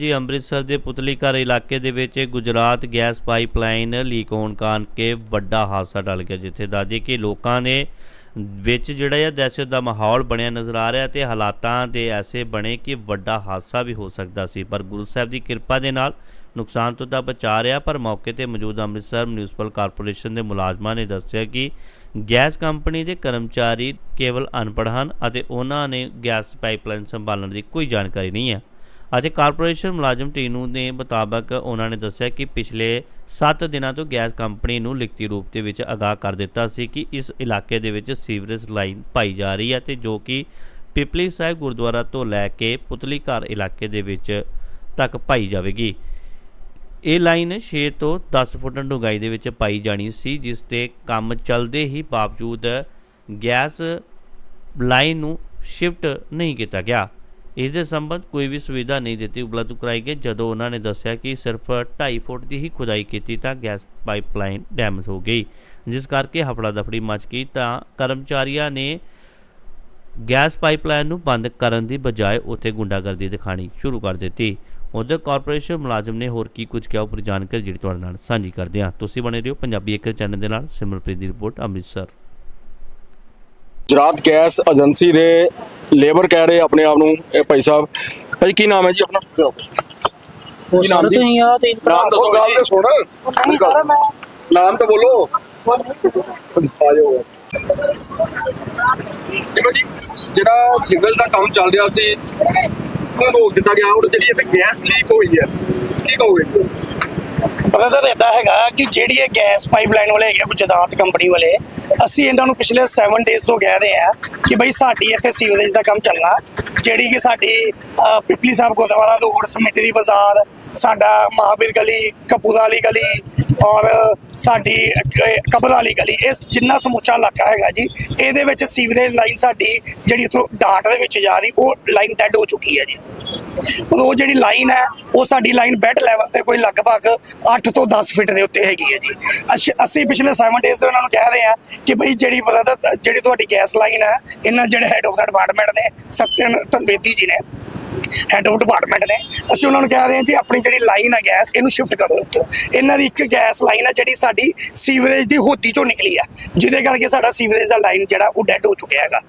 ਜੀ, ਅੰਮ੍ਰਿਤਸਰ ਦੇ ਪੁਤਲੀ ਘਰ ਇਲਾਕੇ ਦੇ ਵਿੱਚ ਗੁਜਰਾਤ ਗੈਸ ਪਾਈਪਲਾਈਨ ਲੀਕ ਹੋਣ ਕਾਰਨ ਕੇ ਵੱਡਾ ਹਾਦਸਾ ਟਲ ਗਿਆ, ਜਿੱਥੇ ਦੱਸਦੇ ਕਿ ਲੋਕਾਂ ਨੇ ਵਿੱਚ ਜਿਹੜਾ ਇਹ ਦਹਿਸ਼ਤ ਦਾ ਮਾਹੌਲ ਬਣਿਆ ਨਜ਼ਰ ਆ ਰਿਹਾ ਤੇ ਹਾਲਾਤਾਂ ਦੇ ਐਸੇ ਬਣੇ ਕਿ ਵੱਡਾ ਹਾਦਸਾ ਵੀ ਹੋ ਸਕਦਾ ਸੀ। ਪਰ ਗੁਰੂ ਸਾਹਿਬ ਦੀ ਕਿਰਪਾ ਦੇ ਨਾਲ ਨੁਕਸਾਨ ਤੋਂ ਤਾਂ ਬਚਾ ਰਿਹਾ, ਪਰ ਮੌਕੇ ਤੇ ਮੌਜੂਦ ਅੰਮ੍ਰਿਤਸਰ ਮਿਊਨਿਸਪਲ ਕਾਰਪੋਰੇਸ਼ਨ ਦੇ ਮੁਲਾਜ਼ਮਾਂ ਨੇ ਦੱਸਿਆ ਕਿ ਗੈਸ ਕੰਪਨੀ ਦੇ ਕਰਮਚਾਰੀ ਕੇਵਲ ਅਨਪੜ੍ਹ ਹਨ ਅਤੇ ਉਹਨਾਂ ਨੇ ਗੈਸ ਪਾਈਪਲਾਈਨ ਸੰਭਾਲਣ ਦੀ ਕੋਈ ਜਾਣਕਾਰੀ ਨਹੀਂ ਹੈ। ਅਤੇ ਕਾਰਪੋਰੇਸ਼ਨ ਮੁਲਾਜ਼ਮ ਟੀਨੂ ਦੇ ਮੁਤਾਬਕ ਉਹਨਾਂ ਨੇ ਦੱਸਿਆ ਕਿ ਪਿਛਲੇ 7 ਦਿਨਾਂ ਤੋਂ ਗੈਸ ਕੰਪਨੀ ਨੂੰ ਲਿਖਤੀ ਰੂਪ ਦੇ ਵਿੱਚ ਅਗਾਹ ਕਰ ਦਿੱਤਾ ਸੀ ਕਿ ਇਸ ਇਲਾਕੇ ਦੇ ਵਿੱਚ ਸੀਵਰੇਜ ਲਾਈਨ ਪਾਈ ਜਾ ਰਹੀ ਹੈ ਤੇ ਜੋ ਕਿ ਪਿਪਲੀ ਸਾਹਿਬ ਗੁਰਦੁਆਰਾ ਤੋਂ ਲੈ ਕੇ ਪੁਤਲੀ ਘਰ ਇਲਾਕੇ ਦੇ ਵਿੱਚ ਤੱਕ ਪਾਈ ਜਾਵੇਗੀ। ਇਹ ਲਾਈਨ 6 ਤੋਂ 10 ਫੁੱਟ ਡੂੰਘਾਈ ਦੇ ਵਿੱਚ ਪਾਈ ਜਾਣੀ ਸੀ, ਜਿਸ ਤੇ ਕੰਮ ਚੱਲਦੇ ਹੀ ਬਾਵਜੂਦ ਗੈਸ ਲਾਈਨ ਨੂੰ ਸ਼ਿਫਟ ਨਹੀਂ ਕੀਤਾ ਗਿਆ। ਇਸ ਦੇ ਸੰਬੰਧ ਕੋਈ ਵੀ ਸੁਵਿਧਾ ਨਹੀਂ ਦਿੱਤੀ। ਉਪਲਬਧ ਕਰਾਈ ਗਈ। ਜਦੋਂ ਉਹਨਾਂ ਨੇ ਦੱਸਿਆ ਕਿ ਸਿਰਫ 2.5 ਫੁੱਟ ਦੀ ਹੀ ਖੁਦਾਈ ਕੀਤੀ, ਤਾਂ ਗੈਸ ਪਾਈਪਲਾਈਨ ਡੈਮੇਜ ਹੋ ਗਈ। ਜਿਸ ਕਰਕੇ ਹਫੜਾ ਦਫੜੀ ਮਚ ਗਈ, ਤਾਂ ਕਰਮਚਾਰੀਆਂ ਨੇ ਗੈਸ ਪਾਈਪਲਾਈਨ ਨੂੰ ਬੰਦ ਕਰਨ ਦੀ ਬਜਾਏ ਉੱਥੇ ਗੁੰਡਾਗਰਦੀ ਦਿਖਾਣੀ ਸ਼ੁਰੂ ਕਰ ਦਿੱਤੀ। ਉਧਰ ਕਾਰਪੋਰੇਸ਼ਨ ਮੁਲਾਜ਼ਮ ਨੇ ਹੋਰ ਕੀ ਕੁਝ ਕਿਹਾ ਉਪਰ ਜਾਣਕਾਰੀ ਜਿਹੜੀ ਤੁਹਾਡੇ ਨਾਲ ਸਾਂਝੀ ਕਰਦੇ ਹਾਂ। ਤੁਸੀਂ ਬਣੇ ਰਹੋ ਪੰਜਾਬੀ ਇੱਕ ਚੈਨਲ ਦੇ ਨਾਲ। ਸਿਮਰਪ੍ਰੀਤ ਦੀ report, Amritsar. Gujarat gas agency ਦੇ ਲੇਬਰ ਕਹਿ ਰਹੇ ਆਪਣੇ ਆਪ ਨੂੰ ਇਹ ਭਾਈ ਸਾਹਿਬ। ਭਾਈ ਕੀ ਨਾਮ ਹੈ ਜੀ ਆਪਣਾ? ਕੀ ਨਾਮ ਸਰ ਜੀ? ਤੁਸੀਂ ਆ ਤੇ ਨਾਮ ਦੱਸੋ ਗੱਲ ਤੇ ਸੁਣ। ਨਹੀਂ ਸਰ ਮੈਂ ਨਾਮ ਤਾਂ ਬੋਲੋ। ਦੇਖੋ ਜੀ ਜਿਹੜਾ ਸਿਗਨਲ ਦਾ ਕੰਮ ਚੱਲ ਰਿਹਾ ਸੀ ਉਹ ਰੋਕ ਦਿੱਤਾ ਗਿਆ ਔਰ ਜਿਹੜੀ ਇੱਥੇ ਗੈਸ ਲੀਕ ਹੋਈ ਹੈ ਕੀ ਕਹੋਗੇ? ਪਤਾ ਇਦਾਂ ਹੈਗਾ ਕਿ ਜਿਹੜੀ ਇਹ ਗੈਸ ਪਾਈਪਲਾਈਨ ਵਾਲੇ ਹੈਗੇ ਗੁਜਰਾਤ ਕੰਪਨੀ ਵਾਲੇ, ਅਸੀਂ ਇਹਨਾਂ ਨੂੰ ਪਿਛਲੇ 7 ਡੇਜ਼ ਤੋਂ ਕਹਿ ਰਹੇ ਆ ਕਿ ਬਈ ਸਾਡੀ ਇੱਥੇ ਸੀਵਰੇਜ ਦਾ ਕੰਮ ਚੱਲਣਾ, ਜਿਹੜੀ ਕਿ ਸਾਡੀ ਪਿਪਲੀ ਸਾਹਿਬ ਗੁਰਦੁਆਰਾ ਰੋਡ ਸਮਿਤੀ ਬਾਜ਼ਾਰ, ਸਾਡਾ ਮਹਾਵੀਰ ਗਲੀ, ਕਪੂਰਾ ਵਾਲੀ ਗਲੀ ਔਰ ਸਾਡੀ ਕ- ਕਬਰ ਵਾਲੀ ਗਲੀ, ਇਹ ਜਿੰਨਾ ਸਮੁੱਚਾ ਇਲਾਕਾ ਹੈਗਾ ਜੀ, ਇਹਦੇ ਵਿੱਚ ਸੀਵਰੇਜ ਲਾਈਨ ਸਾਡੀ ਜਿਹੜੀ ਉਤੋਂ ਡਾਟ ਦੇ ਵਿੱਚ ਜਾ ਰਹੀ, ਉਹ ਲਾਈਨ ਡੈਡ ਹੋ ਚੁੱਕੀ ਹੈ ਜੀ। ਉਹ ਜਿਹੜੀ ਲਾਈਨ ਹੈ, ਉਹ ਸਾਡੀ ਲਾਈਨ ਬੈੱਡ ਲੈਵਲ ਤੇ ਕੋਈ ਲਗਭਗ 8 ਤੋਂ 10 ਫੁੱਟ ਦੇ ਉੱਤੇ ਹੈਗੀ ਹੈ ਜੀ। ਅਸ਼- ਅਸੀਂ ਪਿਛਲੇ 7 ਡੇਜ਼ ਤੋਂ ਇਹਨਾਂ ਨੂੰ ਕਹਿ ਰਹੇ ਆ ਕਿ ਭਈ ਜਿਹੜੀ ਬਰਦਰ ਜਿਹੜੀ ਤੁਹਾਡੀ ਗੈਸ ਲਾਈਨ ਹੈ, ਇਹਨਾਂ ਜਿਹੜੇ ਹੈਡ ਆਫ ਦਾ ਡਿਪਾਰਟਮੈਂਟ ਨੇ, ਸਤਿਨ ਤਨਵੇਦੀ ਜੀ ਨੇ ਹੈਡ ਆਫ ਡਿਪਾਰਟਮੈਂਟ ਨੇ, ਅਸੀਂ ਉਹਨਾਂ ਨੂੰ ਕਹਿ ਰਹੇ ਹਾਂ ਜੀ, ਆਪਣੀ ਜਿਹੜੀ ਲਾਈਨ ਹੈ ਗੈਸ ਇਹਨੂੰ ਸ਼ਿਫਟ ਕਰੋ ਇੱਥੋਂ। ਇਹਨਾਂ ਦੀ ਇੱਕ ਗੈਸ ਲਾਈਨ ਹੈ ਜਿਹੜੀ ਸਾਡੀ ਸੀਵਰੇਜ ਦੀ ਹੋਦੀ ਚੋਂ ਨਿਕਲੀ ਆ ਜਿਹਦੇ ਕਰਕੇ ਸਾਡਾ ਸੀਵਰੇਜ ਦਾ ਲਾਈਨ ਜਿਹੜਾ ਉਹ ਡੈਡ ਹੋ ਚੁੱਕਿਆ ਹੈਗਾ।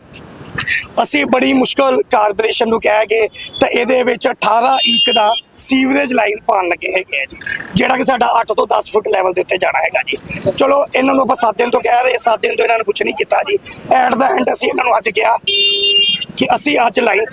ਅਸੀਂ ਬੜੀ ਮੁਸ਼ਕਲ ਕਾਰਪੋਰੇਸ਼ਨ ਨੂੰ ਕਹਿ ਕੇ ਤਾਂ ਇਹਦੇ ਵਿੱਚ 18 ਇੰਚ ਦਾ ਸੀਵਰੇਜ ਲਾਈਨ ਪਾਉਣ ਲੱਗੇ ਹੈਗੇ ਆ ਜੀ, ਜਿਹੜਾ ਕਿ ਸਾਡਾ 8 ਤੋਂ 10 ਫੁੱਟ ਲੈਵਲ ਦੇ ਉੱਤੇ ਜਾਣਾ ਹੈਗਾ ਜੀ। ਚਲੋ, ਇਹਨਾਂ ਨੂੰ ਆਪਾਂ 7 ਦਿਨ ਤੋਂ ਕਹਿ ਰਹੇ 7 ਦਿਨ ਤੋਂ ਇਹਨਾਂ ਨੂੰ ਕੁਝ ਨਹੀਂ ਕੀਤਾ ਜੀ। ਐਟ ਦਾ ਐਂਡ ਅਸੀਂ ਇਹਨਾਂ ਨੂੰ ਅੱਜ ਕਿਹਾ ਕਿ ਅਸੀਂ ਅੱਜ ਲਾਈਨ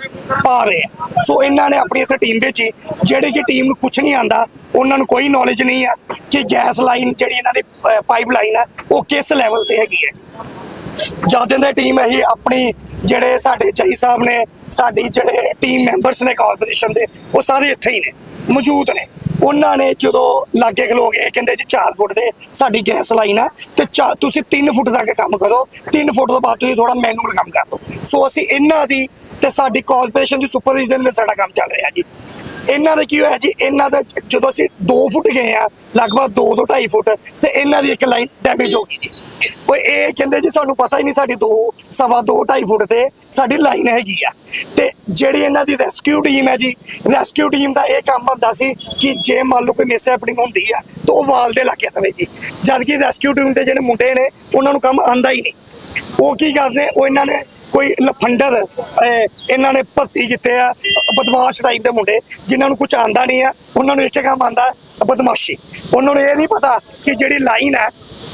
ਪਾ ਰਹੇ ਹਾਂ ਸੋ ਇਹਨਾਂ ਨੇ ਆਪਣੀ ਇੱਥੇ ਟੀਮ ਭੇਜੀ, ਜਿਹੜੀ ਕਿ ਟੀਮ ਨੂੰ ਕੁਝ ਨਹੀਂ ਆਂਦਾ, ਉਹਨਾਂ ਨੂੰ ਕੋਈ ਨੌਲੇਜ ਨਹੀਂ ਆ ਕਿ ਗੈਸ ਲਾਈਨ ਜਿਹੜੀ ਇਹਨਾਂ ਦੀ ਪਾਈਪ ਲਾਈਨ ਆ, ਉਹ ਕਿਸ ਲੈਵਲ ਤੇ ਹੈਗੀ ਹੈ ਜੀ। ਜਦ ਦੇ ਟੀਮ ਇਹ ਆਪਣੀ ਜਿਹੜੇ ਸਾਡੇ ਚਾਈ ਸਾਹਿਬ ਨੇ, ਸਾਡੀ ਜਿਹੜੇ ਟੀਮ ਮੈਂਬਰਸ ਨੇ ਕਾਰਪੋਰੇਸ਼ਨ ਦੇ, ਉਹ ਸਾਰੇ ਇੱਥੇ ਹੀ ਨੇ, ਮੌਜੂਦ ਨੇ। ਉਹਨਾਂ ਨੇ ਜਦੋਂ ਲਾਗੇ ਖਲੋ ਗਏ ਕਹਿੰਦੇ ਜੀ 4 ਫੁੱਟ ਦੇ, ਸਾਡੀ ਗੈਸ ਲਾਈਨ ਆ, ਤੇ ਚਾ- ਤੁਸੀਂ 3 ਫੁੱਟ ਤੱਕ ਕੰਮ ਕਰੋ 3 ਫੁੱਟ ਤੋਂ ਬਾਅਦ ਤੁਸੀਂ ਥੋੜਾ ਮੈਨੂਅਲ ਕੰਮ ਕਰ ਲਓ ਸੋ ਅਸੀਂ ਇਹਨਾਂ ਦੀ ਤੇ ਸਾਡੀ ਕਾਰਪੋਰੇਸ਼ਨ ਦੀ ਸੁਪਰਵਿਜ਼ਨ ਵਿੱਚ ਸਾਡਾ ਕੰਮ ਚੱਲ ਰਿਹਾ ਜੀ। ਇਹਨਾਂ ਦਾ ਕੀ ਹੋਇਆ ਜੀ? ਇਹਨਾਂ ਦਾ ਜਦੋਂ ਅਸੀਂ 2 ਫੁੱਟ ਗਏ ਆ ਲਗਭਗ 2 ਤੋਂ 2.5 ਫੁੱਟ, ਤੇ ਇਹਨਾਂ ਦੀ ਇੱਕ ਲਾਈਨ ਡੈਮੇਜ ਹੋ ਗਈ ਜੀ। ਉਹ ਇਹ ਕਹਿੰਦੇ ਜੀ ਸਾਨੂੰ ਪਤਾ ਹੀ ਨਹੀਂ ਸਾਡੀ 2 ਸਵਾ 2 2.5 ਫੁੱਟ ਤੇ ਸਾਡੀ ਲਾਈਨ ਹੈਗੀ ਆ। ਤੇ ਜਿਹੜੀ ਇਹਨਾਂ ਦੀ ਰੈਸਕਿਊ ਟੀਮ ਹੈ ਜੀ ਰੈਸਕਿਊ ਟੀਮ ਦਾ ਇਹ ਕੰਮ ਹੁੰਦਾ ਸੀ ਕਿ ਜੇ ਮੰਨ ਲਓ ਕੋਈ ਮਿਸ ਹੈਪਨਿੰਗ ਹੁੰਦੀ ਆ, ਤਾਂ ਉਹ ਵਾਲ ਦੇ ਲੱਗੇ ਤਵੇ ਜੀ। ਜਦ ਕਿ ਰੈਸਕਿਊ ਟੀਮ ਦੇ ਜਿਹੜੇ ਮੁੰਡੇ ਨੇ, ਉਹਨਾਂ ਨੂੰ ਕੰਮ ਆਂਦਾ ਹੀ ਨਹੀਂ। ਉਹ ਕੀ ਕਰਦੇ ਉਹ ਇਹਨਾਂ ਨੇ ਕੋਈ ਲਫੰਡਰ ਇਹਨਾਂ ਨੇ ਭਰਤੀ ਕੀਤੇ ਆ, ਬਦਮਾਸ਼ ਟਾਈਪ ਦੇ ਮੁੰਡੇ, ਜਿਨ੍ਹਾਂ ਨੂੰ ਕੁਝ ਆਂਦਾ ਨਹੀਂ ਆ, ਉਹਨਾਂ ਨੂੰ ਇੱਕ ਕੰਮ ਆਂਦਾ ਬਦਮਾਸ਼ੀ। ਉਹਨਾਂ ਨੂੰ ਇਹ ਨਹੀਂ ਪਤਾ ਕਿ ਜਿਹੜੀ ਲਾਈਨ ਹੈ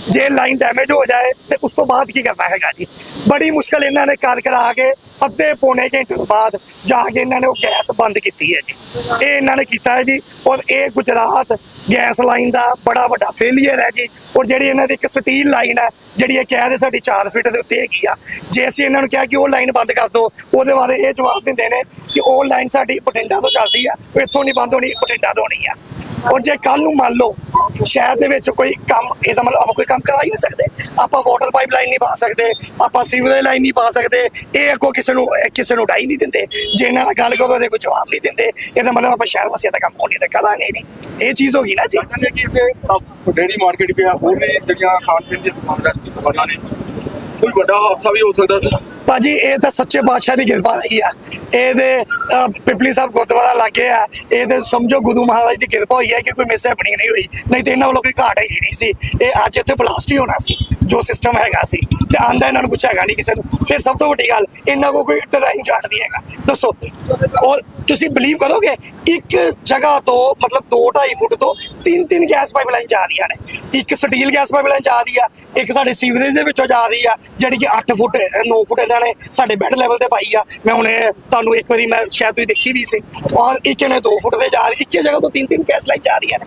ਜੇ ਲਾਈਨ ਡੈਮੇਜ ਹੋ ਜਾਏ, ਤੇ ਉਸ ਤੋਂ ਬਾਅਦ ਕੀ ਕਰਨਾ ਹੈਗਾ ਜੀ? ਬੜੀ ਮੁਸ਼ਕਲ ਇਹਨਾਂ ਨੇ ਕਰ ਕਰਾ ਕੇ ਅੱਧੇ ਪੌਣੇ ਘੰਟੇ ਤੋਂ ਬਾਅਦ ਜਾ ਕੇ ਇਹਨਾਂ ਨੇ ਉਹ ਗੈਸ ਬੰਦ ਕੀਤੀ ਹੈ ਜੀ। ਇਹ ਇਹਨਾਂ ਨੇ ਕੀਤਾ ਹੈ ਜੀ, ਔਰ ਇਹ ਗੁਜਰਾਤ ਗੈਸ ਲਾਈਨ ਦਾ ਬੜਾ ਵੱਡਾ ਫੇਲਿਅਰ ਹੈ ਜੀ। ਔਰ ਜਿਹੜੀ ਇਹਨਾਂ ਦੀ ਇੱਕ ਸਟੀਲ ਲਾਈਨ ਹੈ, ਜਿਹੜੀ ਇਹ ਕਹਿ ਦੇ ਸਾਡੀ 4 ਫੀਟ ਦੇ ਉੱਤੇ ਹੈਗੀ ਆ, ਜੇ ਅਸੀਂ ਇਹਨਾਂ ਨੂੰ ਕਿਹਾ ਕਿ ਉਹ ਲਾਈਨ ਬੰਦ ਕਰ ਦਿਓ ਉਹਦੇ ਬਾਰੇ ਇਹ ਜਵਾਬ ਦਿੰਦੇ ਨੇ ਕਿ ਉਹ ਲਾਈਨ ਸਾਡੀ ਬਠਿੰਡਾ ਤੋਂ ਚੱਲਦੀ ਆ, ਉਹ ਇੱਥੋਂ ਨਹੀਂ ਬੰਦ ਹੋਣੀ, ਬਠਿੰਡਾ ਤੋਂ ਹੋਣੀ ਆ। ਔਰ ਜੇ ਕੱਲ ਨੂੰ ਮੰਨ ਲਓ ਸ਼ਹਿਰ ਦੇ ਵਿੱਚ ਕੋਈ ਕੰਮ, ਇਹਦਾ ਮਤਲਬ ਆਪਾਂ ਕੋਈ ਕੰਮ ਕਰਾ ਹੀ ਨਹੀਂ ਸਕਦੇ, ਆਪਾਂ ਵਾਟਰ ਪਾਈਪ ਲਾਈਨ ਨਹੀਂ ਪਾ ਸਕਦੇ, ਆਪਾਂ ਸੀਵਰੇਜ ਲਾਈਨ ਨਹੀਂ ਪਾ ਸਕਦੇ, ਇਹ ਅੱਗੋਂ ਕਿਸੇ ਨੂੰ ਕਿਸੇ ਨੂੰ ਡਾਈ ਨਹੀਂ ਦਿੰਦੇ, ਜੇ ਇਹਨਾਂ ਨਾਲ ਗੱਲ ਕਰੋ ਤੇ ਕੋਈ ਜਵਾਬ ਨਹੀਂ ਦਿੰਦੇ, ਇਹਦਾ ਮਤਲਬ ਆਪਾਂ ਸ਼ਹਿਰ ਵਾਸੀਆਂ ਦਾ ਕੰਮ ਹੋਣੀ ਤੇ ਕਰਾਂਗੇ ਨਹੀਂ ਇਹ ਚੀਜ਼ ਹੋ ਗਈ ਨਾ ਜੀ। ਡੇਰੀ ਮਾਰਕੀਟ ਪਿਆ ਹੋਰ ਵੀ ਜਿਹੜੀਆਂ ਖਾਣ ਪੀਣ ਦੀਆਂ ਦੁਕਾਨਾਂ ਨੇ। ਕੋਈ ਵੱਡਾ ਹਾਦਸਾ ਵੀ ਹੋ ਸਕਦਾ ਸੀ? ਭਾਜੀ, ਇਹ ਤਾਂ ਸੱਚੇ ਪਾਤਸ਼ਾਹ ਦੀ ਕਿਰਪਾ ਰਹੀ ਆ। ਇਹਦੇ ਪਿਪਲੀ ਸਾਹਿਬ ਗੁਰਦੁਆਰਾ ਲੱਗੇ ਆ। ਇਹਦੇ ਸਮਝੋ ਗੁਰੂ ਮਹਾਰਾਜ ਦੀ ਕਿਰਪਾ ਹੋਈ ਹੈ ਕਿ ਕੋਈ ਮਿਸ ਹੈਪਨਿੰਗ ਨਹੀਂ ਹੋਈ। ਨਹੀਂ ਤੇ ਇਹਨਾਂ ਵੱਲੋਂ ਕੋਈ ਘਾਟ ਹੀ ਨਹੀਂ ਸੀ। ਇਹ ਅੱਜ ਇੱਥੇ ਬਲਾਸਟ ਹੀ ਹੋਣਾ ਸੀ, ਜੋ ਸਿਸਟਮ ਹੈਗਾ ਸੀ। ਤੇ ਆਂਦਾ ਇਹਨਾਂ ਨੂੰ ਕੁਛ ਹੈਗਾ ਨਹੀਂ ਕਿਸੇ ਨੂੰ। ਫਿਰ ਸਭ ਤੋਂ ਵੱਡੀ ਗੱਲ, ਇਹਨਾਂ ਕੋ ਕੋਈ ਡਿਜ਼ਾਈਨ ਚਾਰਟ ਨਹੀਂ ਹੈਗਾ। ਦੱਸੋ, ਔਰ ਤੁਸੀਂ ਬਲੀਵ ਕਰੋਗੇ, ਇੱਕ ਜਗ੍ਹਾ ਤੋਂ, ਮਤਲਬ 2.5 ਫੁੱਟ ਤੋਂ ਤਿੰਨ ਤਿੰਨ ਗੈਸ ਪਾਈਪਲਾਈਨ ਜਾ ਰਹੀਆਂ ਨੇ। ਇੱਕ ਸਟੀਲ ਗੈਸ ਪਾਈਪਲਾਈਨ ਜਾ ਰਹੀ ਆ, ਇੱਕ ਸਾਡੇ ਸੀਵਰੇਜ ਦੇ ਵਿੱਚੋਂ ਜਾ ਰਹੀ ਆ, ਜਿਹੜੀ ਕਿ 8 ਫੁੱਟ 9 ਫੁੱਟ ਇਹਨਾਂ ਨੇ ਸਾਡੇ ਬੈੱਡ ਲੈਵਲ ਤੇ ਪਾਈ ਆ। ਮੈਂ ਹੁਣੇ ਤੁਹਾਨੂੰ ਇੱਕ ਵਾਰੀ ਮੈਂ ਸ਼ਾਇਦ ਤੁਸੀਂ ਦੇਖੀ ਵੀ ਸੀ। ਔਰ ਇੱਕ ਨੇ 2 ਫੁੱਟ ਤੇ ਜਾ ਰਹੀ, ਇੱਕੇ ਜਗ੍ਹਾ ਤੋਂ ਤਿੰਨ ਤਿੰਨ ਗੈਸ ਲਾਈਨ ਜਾ ਰਹੀਆਂ ਨੇ।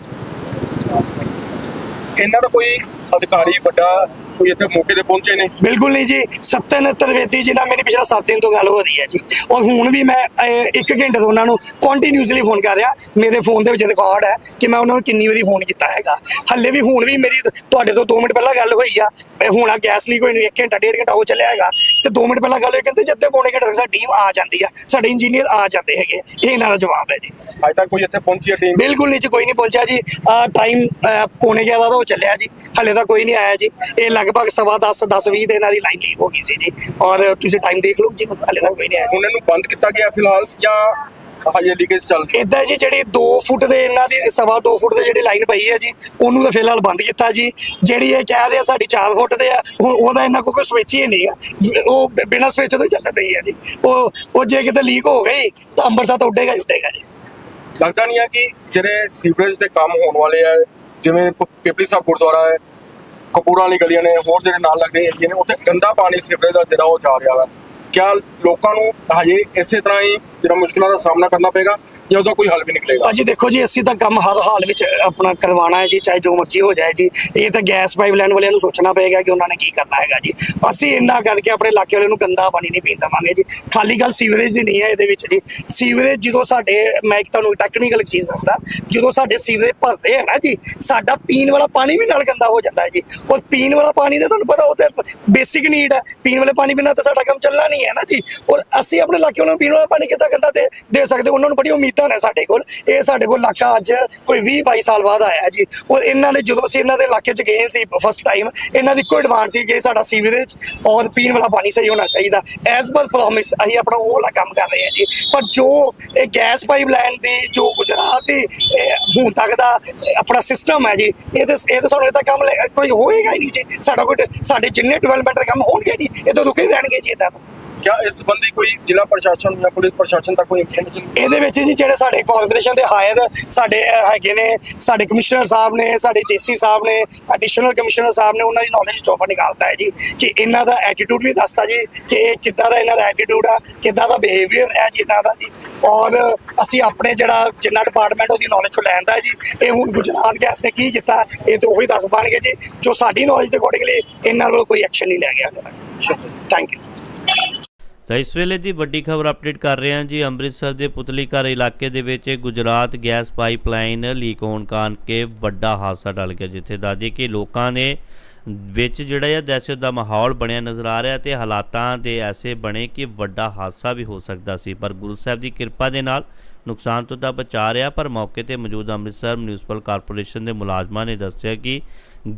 ਇਹਨਾਂ ਦਾ ਕੋਈ ਅਧਿਕਾਰੀ ਵੱਡਾ ਕੋਈ ਇੱਥੇ ਮੌਕੇ ਤੇ ਪਹੁੰਚੇ ਨੇ? ਬਿਲਕੁਲ ਨਹੀਂ ਜੀ ਸਤਨ ਤ੍ਰਿਵੇਦੀ ਜੀ ਨਾਲ ਮੇਰੀ ਪਿਛਲਾ 7 ਦਿਨ ਤੋਂ ਗੱਲ ਹੋ ਰਹੀ ਹੈ ਜੀ। ਔਰ ਹੁਣ ਵੀ ਮੈਂ ਅਹ, ਇੱਕ ਘੰਟੇ ਤੋਂ ਉਹਨਾਂ ਨੂੰ ਕੰਟੀਨਿਊਸਲੀ ਫੋਨ ਕਰ ਰਿਹਾ। ਮੇਰੇ ਫੋਨ ਦੇ ਵਿੱਚ ਰਿਕਾਰਡ ਹੈ ਕਿ ਮੈਂ ਉਹਨਾਂ ਨੂੰ ਕਿੰਨੀ ਵਾਰੀ ਫੋਨ ਕੀਤਾ ਹੈਗਾ। ਹੱਲੇ ਵੀ ਹੁਣ ਵੀ ਮੇਰੀ ਤੁਹਾਡੇ ਤੋਂ 2 ਮਿੰਟ ਪਹਿਲਾਂ ਗੱਲ ਹੋਈ ਆ। ਹੁਣ ਆ ਗੈਸ ਲੀਕ ਹੋਈ ਨੂੰ 1 ਘੰਟਾ ਡੇਢ ਘੰਟਾ ਹੋ ਚੱਲਿਆ ਹੈਗਾ। ਤੇ 2 ਮਿੰਟ ਪਹਿਲਾਂ ਗੱਲ ਹੋਈ ਕਹਿੰਦੇ ਜਦ ਪੌਣੇ ਘੰਟੇ ਤੱਕ ਸਾਡੀ ਟੀਮ ਆ ਜਾਂਦੀ ਆ ਸਾਡੇ ਇੰਜੀਨੀਅਰ ਆ ਜਾਂਦੇ ਹੈਗੇ। ਇਹ ਇਹਨਾਂ ਦਾ ਜਵਾਬ ਹੈ ਜੀ। ਅੱਜ ਤੱਕ ਕੋਈ ਇੱਥੇ ਪਹੁੰਚੀ ਹੈ ਟੀਮ ਬਿਲਕੁਲ ਨਹੀਂ ਜੀ ਕੋਈ ਨਹੀਂ ਪਹੁੰਚਿਆ ਜੀ। ਟਾਈਮ ਪੌਣੇ 11 ਦਾ ਹੋ ਚੱਲਿਆ ਜੀ। ਹਲੇ ਤਾਂ ਕੋਈ ਨਹੀਂ ਆਇਆ ਜੀ। ਇਹ ਲਗਭਗ ਸਵਾ 10 10 20 ਦੇ ਇਹਨਾਂ ਦੀ ਲਾਈਨ ਲੀਕ ਹੋ ਗਈ ਸੀ ਜੀ। ਔਰ ਤੁਸੀਂ ਟਾਈਮ ਦੇਖ ਲਓ ਜੀ ਹਲੇ ਤਾਂ ਕੋਈ ਨਹੀਂ ਆਇਆ। ਹੁਣ ਇਹਨੂੰ ਬੰਦ ਕੀਤਾ ਗਿਆ ਫਿਲਹਾਲ ਜਾਂ ਹਜੇ ਲੀਕੇਜ ਚੱਲ ਰਹੀ ਇਦਾਂ ਜੀ ਜਿਹੜੀ 2 ਫੁੱਟ ਦੇ ਇਹਨਾਂ ਦੀ ਸਵਾ 2 ਫੁੱਟ ਦੇ ਜਿਹੜੀ ਲਾਈਨ ਪਈ ਹੈ ਜੀ ਉਹਨੂੰ ਤਾਂ ਫਿਲਹਾਲ ਬੰਦ ਕੀਤਾ ਜੀ। ਜਿਹੜੀ ਇਹ ਕਹਿ ਰਹੇ ਆ ਸਾਡੀ 4 ਫੁੱਟ ਦੇ ਆ ਹੁਣ ਉਹਦਾ ਇਹਨਾਂ ਕੋਲ ਕੋਈ ਸਵਿਚ ਹੀ ਨਹੀਂਗਾ ਉਹ ਬਿ- ਬਿਨਾਂ ਸਵਿਚ ਤੋਂ ਚੱਲ ਰਹੀ ਹੈ ਜੀ। ਉਹ ਉਹ ਜੇ ਕਿਤੇ ਲੀਕ ਹੋ ਗਈ ਤਾਂ ਅੰਮ੍ਰਿਤਸਰ ਤਾਂ ਉੱਡੇਗਾ ਹੀ ਉੱਡੇਗਾ ਜੀ। ਲੱਗਦਾ ਨਹੀਂ ਹੈ ਕਿ ਜਿਹੜੇ ਸੀਵਰੇਜ ਦੇ ਕੰਮ ਹੋਣ ਵਾਲੇ ਆ ਜਿਵੇਂ ਪਿਪਲੀ ਸਾਹਿਬ ਗੁਰਦੁਆਰਾ ਹੈ ਕਪੂਰਾਂ ਵਾਲੀ ਗਲੀਆਂ ਨੇ, ਹੋਰ ਜਿਹੜੇ ਨਾਲ ਲੱਗਦੇ ਏਰੀਏ ਨੇ, ਉੱਥੇ ਗੰਦਾ ਪਾਣੀ ਸੀਵਰੇਜ ਦਾ ਜਿਹੜਾ ਉਹ ਜਾ ਰਿਹਾ ਵਾ। ਕਿਆ ਲੋਕਾਂ ਨੂੰ ਹਜੇ ਇਸੇ ਤਰ੍ਹਾਂ ਹੀ ਜਿਹੜਾ ਮੁਸ਼ਕਲਾਂ ਦਾ ਸਾਹਮਣਾ ਕਰਨਾ ਪਏਗਾ? ਜਾਂ ਉਹਦਾ ਕੋਈ ਹੱਲ ਵੀ ਨਿਕਲੇਗਾ ਭਾਜੀ ਦੇਖੋ ਜੀ, ਅਸੀਂ ਤਾਂ ਕੰਮ ਹਰ ਹਾਲ ਵਿੱਚ ਆਪਣਾ ਕਰਵਾਉਣਾ ਹੈ ਜੀ, ਚਾਹੇ ਜੋ ਮਰਜ਼ੀ ਹੋ ਜਾਏ ਜੀ। ਇਹ ਤਾਂ ਗੈਸ ਪਾਈਪਲਾਈਨ ਵਾਲਿਆਂ ਨੂੰ ਸੋਚਣਾ ਪਏਗਾ ਕਿ ਉਹਨਾਂ ਨੇ ਕੀ ਕਰਨਾ ਹੈਗਾ ਜੀ। ਅਸੀਂ ਇੰਨਾ ਕਰਕੇ ਆਪਣੇ ਇਲਾਕੇ ਵਾਲਿਆਂ ਨੂੰ ਗੰਦਾ ਪਾਣੀ ਨਹੀਂ ਪੀਣ ਦੇਵਾਂਗੇ ਜੀ। ਖਾਲੀ ਗੱਲ ਸੀਵਰੇਜ ਦੀ ਨਹੀਂ ਹੈ ਇਹਦੇ ਵਿੱਚ ਜੀ। ਸੀਵਰੇਜ ਜਦੋਂ ਸਾਡੇ, ਮੈਂ ਇੱਕ ਤੁਹਾਨੂੰ ਟੈਕਨੀਕਲ ਚੀਜ਼ ਦੱਸਦਾ, ਜਦੋਂ ਸਾਡੇ ਸੀਵਰੇਜ ਭਰਦੇ ਹੈ ਨਾ ਜੀ, ਸਾਡਾ ਪੀਣ ਵਾਲਾ ਪਾਣੀ ਵੀ ਨਾਲ ਗੰਦਾ ਹੋ ਜਾਂਦਾ ਹੈ ਜੀ। ਔਰ ਪੀਣ ਵਾਲਾ ਪਾਣੀ ਦਾ ਤੁਹਾਨੂੰ ਪਤਾ, ਉਹ ਤੇ ਬੇਸਿਕ ਨੀਡ ਹੈ। ਪੀਣ ਵਾਲੇ ਪਾਣੀ ਬਿਨਾਂ ਤਾਂ ਸਾਡਾ ਕੰਮ ਚੱਲਣਾ ਨਹੀਂ ਹੈ ਨਾ ਜੀ। ਔਰ ਅਸੀਂ ਆਪਣੇ ਇਲਾਕੇ ਵਾਲਿਆਂ ਨੂੰ ਪੀਣ ਵਾਲਾ ਪਾਣੀ ਕਿੱਦਾਂ ਗੰਦਾ ਦੇ ਸਕਦੇ? ਉਹਨਾਂ ਨੂੰ ਬੜੀ ਉਮੀਦ ਨੇ ਸਾਡੇ ਕੋਲ, ਇਹ ਸਾਡੇ ਕੋਲ ਇਲਾਕਾ ਅੱਜ ਕੋਈ 20 22 ਸਾਲ ਬਾਅਦ ਆਇਆ ਜੀ। ਔਰ ਇਹਨਾਂ ਨੇ ਜਦੋਂ ਅਸੀਂ ਇਹਨਾਂ ਦੇ ਇਲਾਕੇ 'ਚ ਗਏ ਸੀ ਫਸਟ ਟਾਈਮ ਇਹਨਾਂ ਦੀ ਕੋਈ ਡਿਮਾਂਡ ਸੀ ਕਿ ਸਾਡਾ ਸੀਵਰੇਜ ਔਰ ਪੀਣ ਵਾਲਾ ਪਾਣੀ ਸਹੀ ਹੋਣਾ ਚਾਹੀਦਾ। ਐਸ ਪਰ ਪ੍ਰੋਮਿਸ ਅਸੀਂ ਆਪਣਾ ਉਹ ਵਾਲਾ ਕੰਮ ਕਰ ਰਹੇ ਹਾਂ ਜੀ। ਪਰ ਜੋ ਇਹ ਗੈਸ ਪਾਈਪਲਾਈਨ ਦੀ, ਜੋ ਗੁਜਰਾਤ ਦੀ ਹੁਣ ਤੱਕ ਦਾ ਆਪਣਾ ਸਿਸਟਮ ਹੈ ਜੀ, ਇਹ ਤੇ, ਇਹ ਤਾਂ ਸਾਨੂੰ ਇਹਦਾ ਕੰਮ ਲੈ- ਕੋਈ ਹੋਏਗਾ ਹੀ ਨਹੀਂ ਜੀ। ਸਾਡਾ ਕੋਈ, ਸਾਡੇ ਜਿੰਨੇ ਡਿਵੈਲਪਮੈਂਟ ਦੇ ਕੰਮ ਹੋਣਗੇ ਨਹੀਂ ਇਹ ਤਾਂ ਰੁਕੇ ਰਹਿਣਗੇ ਜੀ ਇਦਾਂ ਤਾਂ। ਕਿਆ ਇਸ ਸੰਬੰਧੀ ਕੋਈ ਜ਼ਿਲ੍ਹਾ ਪ੍ਰਸ਼ਾਸਨ ਜਾਂ ਪੁਲਿਸ ਪ੍ਰਸ਼ਾਸਨ ਤੱਕ ਕੋਈ ਇਨਫੋਰਮੇਸ਼ਨ ਇਹਦੇ ਵਿੱਚ ਜੀ ਜਿਹੜੇ ਸਾਡੇ ਕਾਰਪੋਰੇਸ਼ਨ ਦੇ ਹਾਇਰ ਸਾਡੇ ਹੈਗੇ ਨੇ ਸਾਡੇ ਕਮਿਸ਼ਨਰ ਸਾਹਿਬ ਨੇ ਸਾਡੇ ਜੇਸੀ ਸਾਹਿਬ ਨੇ ਐਡੀਸ਼ਨਲ ਕਮਿਸ਼ਨਰ ਸਾਹਿਬ ਨੇ ਉਹਨਾਂ ਦੀ ਨੌਲੇਜ ਚੋਂ ਆਪਾਂ ਨਿਕਾਲਤਾ ਹੈ ਜੀ ਕਿ ਇਹਨਾਂ ਦਾ ਐਟੀਟਿਊਡ ਵੀ ਦੱਸਦਾ ਜੀ ਕਿ ਇਹ ਕਿੱਦਾਂ ਦਾ ਇਹਨਾਂ ਦਾ ਐਟੀਟਿਊਡ ਆ ਕਿੱਦਾਂ ਦਾ ਬਿਹੇਵੀਅਰ ਹੈ ਜੀ ਇਹਨਾਂ ਦਾ ਜੀ। ਔਰ ਅਸੀਂ ਆਪਣੇ ਜਿਹੜਾ ਜਿੰਨਾ ਡਿਪਾਰਟਮੈਂਟ ਉਹਦੀ ਨੌਲੇਜ ਚੋਂ ਲੈਂਦਾ ਜੀ ਇਹ ਹੁਣ ਗੁਜਰਾਤ ਗੈਸ ਨੇ ਕੀ ਕੀਤਾ ਇਹ ਤਾਂ ਉਹੀ ਦੱਸ ਪਾਣਗੇ ਜੀ। ਜੋ ਸਾਡੀ ਨੌਲੇਜ ਦੇ ਅਕੋਰਡਿੰਗਲੀ ਇਹਨਾਂ ਵੱਲੋਂ ਕੋਈ ਐਕਸ਼ਨ ਨਹੀਂ ਲਿਆ ਗਿਆ। ਥੈਂਕ ਯੂ ਤਾਂ ਇਸ ਵੇਲੇ ਦੀ ਵੱਡੀ ਖਬਰ ਅਪਡੇਟ ਕਰ ਰਹੇ ਹਾਂ ਜੀ। ਅੰਮ੍ਰਿਤਸਰ ਦੇ ਪੁਤਲੀਘਰ ਇਲਾਕੇ ਦੇ ਵਿੱਚ ਗੁਜਰਾਤ ਗੈਸ ਪਾਈਪਲਾਈਨ ਲੀਕ ਹੋਣ ਕਾਰਨ ਕੇ ਵੱਡਾ ਹਾਦਸਾ ਟਲ ਗਿਆ, ਜਿੱਥੇ ਦੱਸਦੇ ਕਿ ਲੋਕਾਂ ਨੇ ਵਿੱਚ ਜਿਹੜਾ ਇਹ ਦਹਿਸ਼ਤ ਦਾ ਮਾਹੌਲ ਬਣਿਆ ਨਜ਼ਰ ਆ ਰਿਹਾ ਤੇ ਹਾਲਾਤਾਂ ਦੇ ਐਸੇ ਬਣੇ ਕਿ ਵੱਡਾ ਹਾਦਸਾ ਵੀ ਹੋ ਸਕਦਾ ਸੀ। ਪਰ ਗੁਰੂ ਸਾਹਿਬ ਦੀ ਕਿਰਪਾ ਦੇ ਨਾਲ ਨੁਕਸਾਨ ਤੋਂ ਤਾਂ ਬਚਾ ਰਿਹਾ, ਪਰ ਮੌਕੇ ਤੇ ਮੌਜੂਦ ਅੰਮ੍ਰਿਤਸਰ ਮਿਊਨਿਸਪਲ ਕਾਰਪੋਰੇਸ਼ਨ ਦੇ ਮੁਲਾਜ਼ਮਾਂ ਨੇ ਦੱਸਿਆ ਕਿ